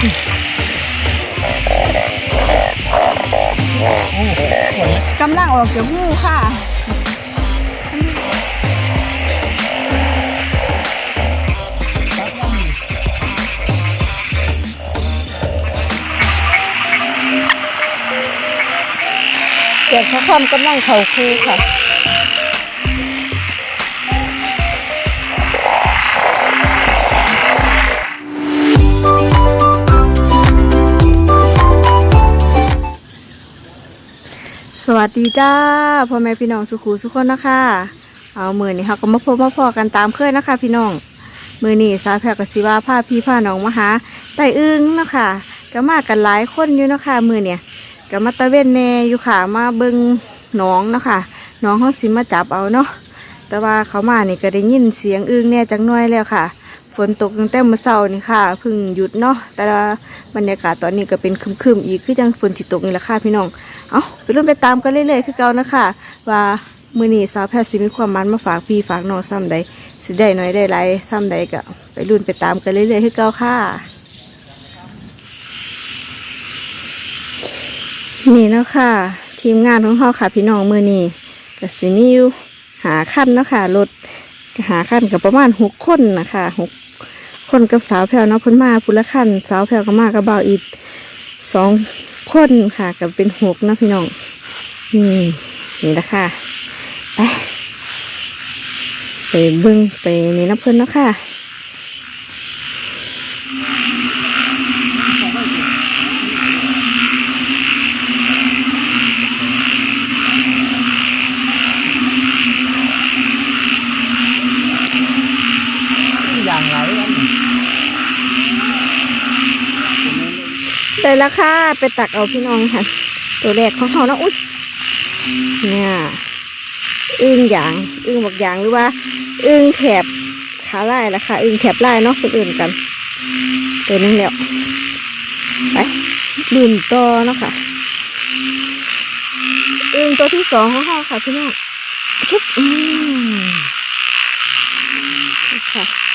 กำลังออกจากงูค่ะเจ็ดข้าคำกำลังเข่าคูค่ะ สวัสดีจ้าพ่อแม่พี่น้องสุขูสุขคนนะคะเอามือนี่ค่ะก็มาพบมาพอกันตามเคยนะคะ พี่น้องมือนี่สาแพรกสิว่าผ้าพี่ผ้าน้องมาหาไต่อึ้งเนาะคะก็มากันหลายคนอยู่นะคะมือเนี่ยก็มาตะเวนแน่อยู่ค่ะมาเบิงน้องเนาะคะน้องเขาสิมาจับเอาเนาะแต่ว่าเขามานี่ก็ได้ยินเสียงอึ้งแน่จังน้อยแล้วค่ะ ฝนตกตั้งแต่เมื่อเช้านี่ค่ะเพิ่งหยุดเนาะแต่ว่าบรรยากาศตอนนี้ก็เป็นคึมๆอีกคือจังฝนสิตกนี่แหละค่ะพี่น้อง เอาไปรุ่นไปตามกันเรื่อยๆคือเก่านะคะว่ามือนี้สาวแพทย์สิมีความมันมาฝากพี่ฝากน้องซ้ำใดสิได้น้อยได้ไรซ้ำใดก็ไปรุ่นไปตามกันเรื่อยๆคือเก่าค่ะนี่เนาะค่ะทีมงานของเราค่ะ พี่น้องมือนี้ก็สิมีอยู่หาขั้นเนาะค่ะรถหาขั้นกับประมาณหกคนนะคะหกคนกับสาวแพรวเนาะพ้นมาพุละขั้นสาวแพรวก็มากับเบาอีกสอง คนค่ะกับเป็นหกนะพี่น้องนี่นี่ละค่ะไปไปเบึ้งไปนี่นะเพื่อนนะค่ะ ได้ละค่ะ ไปตักเอาพี่น้องค่ะ ตัวแรกของเขาเนาะอุ๊ยเนี่ยอึ้งอย่างอึ้งบอกอย่างหรือว่าอึ้งแถบขาไลายละค่ะอึ้งแถบไลายเนาะคนอื่นกัน ตัวนึงแล้วไปลืมต่อเนาะค่ะอึ้งตัวที่สองของเขาค่ะพี่น้องชุบอืมค่ะ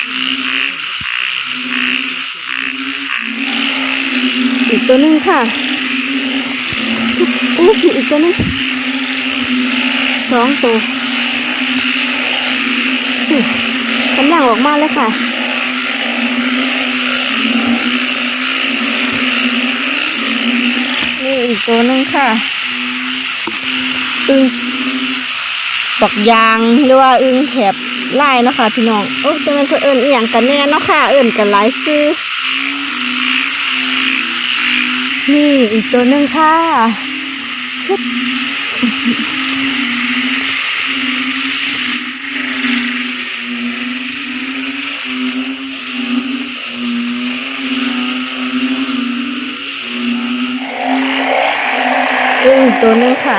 อีกตัวหนึงค่ะชุบอู้ผิดอีกตัวนึงสองตัวอุ๊ยกำลังออกมาเลยค่ะนี่อีกตัวหนึงค่ะอึงบักยางหรือว่าอึงแถบไล่เนาะค่ะพี่น้องโอ้จะเป็นคนเอิญอียงกันแน่เนาะค่ะ เอิญกันหลายซื้อ นี่อีกตัวหนึ่งค่ะชุดอีกตัวหนึงค่ะ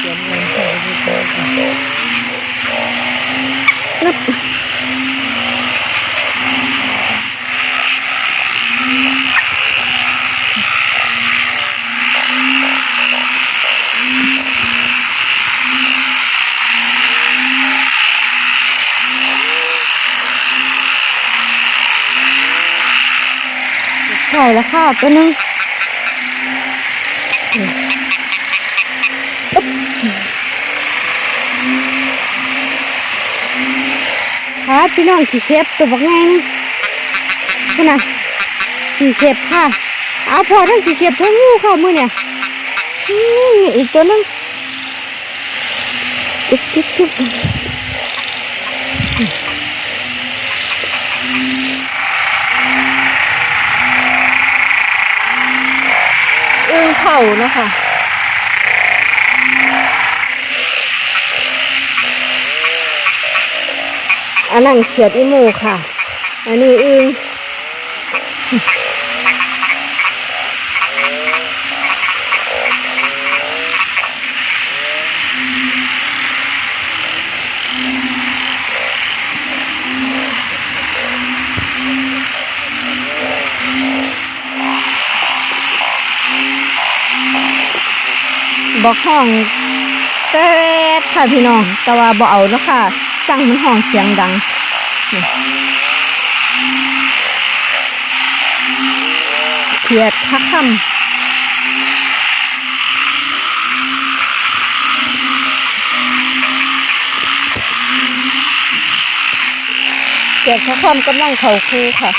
เตรียมเงินใส่ไปเติมก่อน นึบใช่ แล้วค่ะตัวนึงอึ๊บครับพี่น้องขี่เข็บตัวบักไงนี่คุณน่ะขี่เข็บค่ะเอาพอทั้งขี่เข็บทั้งงูค่ะมือเนี่ยอีกตัวนึงจุ๊บจุ๊บจุ๊บาเนาะค่ะอันนั้นเขียดอีหมูค่ะ อันนี้อึง บอกห้องเต๊ดค่ะพี่น้อง แต่ว่าบ่เอาเนาะค่ะ สั่งมันห้องเสียงดังเขียดคักคำเขียดคักคำกำลังเข่าคูค่ะ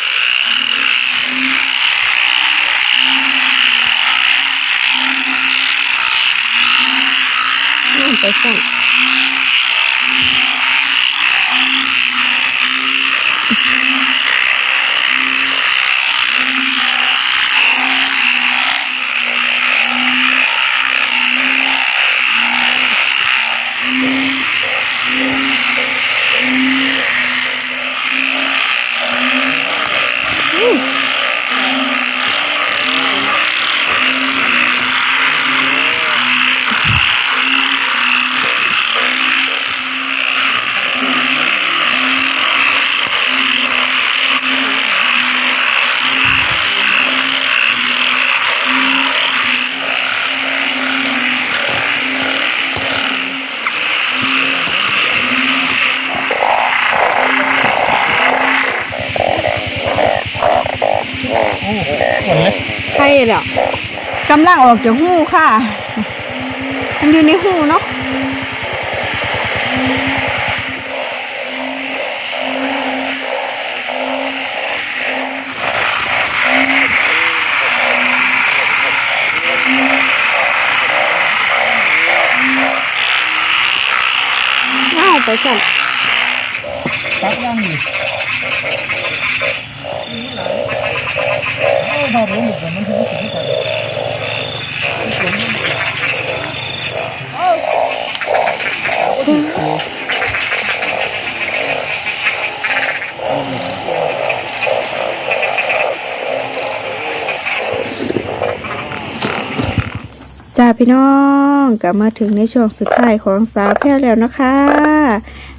นี่ แล้วกำลังออกจากหูค่ะ มันอยู่ในหูเนาะน่าไปสั่น โอ้พอรู้หมดแล้วมันถึงจะถึงกันจ้าพี่น้องกลับมาถึงในช่วงสุดท้ายของสาวแพรวแล้วนะคะ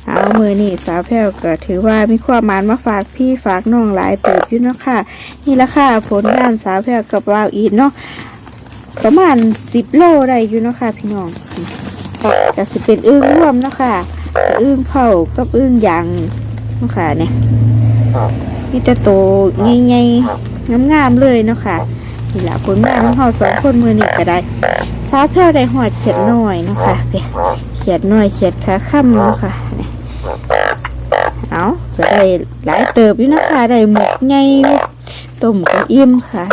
เอามือนี่สาวแพรวก็ถือว่ามีความหมานมาฝากพี่ฝากน้องหลายเติบอยู่เนาะค่ะ นี่ละค่ะผลงานสาวแพรวกับวาวอีนเนาะประมาณสิบโลได้อยู่เนาะค่ะพี่น้องแต่สิเป็นอึ้งร่วมเนาะค่ะอึ้งเผากับอึ้งยางเนาะค่ะเนี่ยพี่จะโตใหญ่ๆงามๆเลยเนาะค่ะ นี่ละผลงานของเราสองคนมือนี่ก็ได้สาวแพรวได้หอดเขียดน้อยนะคะเนี่ยเขียดน้อยเขียดขาค่ำนะค่ะเนี่ยเอาก็ได้หลายเติบอยู่นะคะได้หมกไงต้มก็อิ่มค่ะ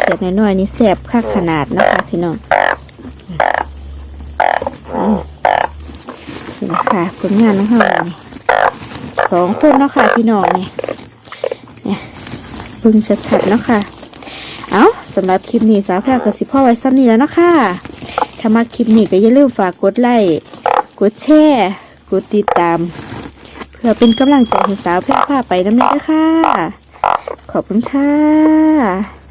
เขียดน้อยๆนี่แซ่บคักขนาดนะคะพี่น้องนี่นะคะผลงานของเรานี่สองคนเนาะค่ะพี่น้องนี่เนี่ยพึ่งชัดๆเนาะค่ะ สำหรับคลิปนี้สาวแพรกับสิพ่อไว้ซ้ำนี้แล้วนะคะถ้ามาคลิปนี้ก็อย่าลืมฝากกดไลค์กดแชร์กดติดตาม เพื่อเป็นกำลังใจให้สาวแพรพาไปน้ำเนินด้วยค่ะ ขอบคุณค่ะ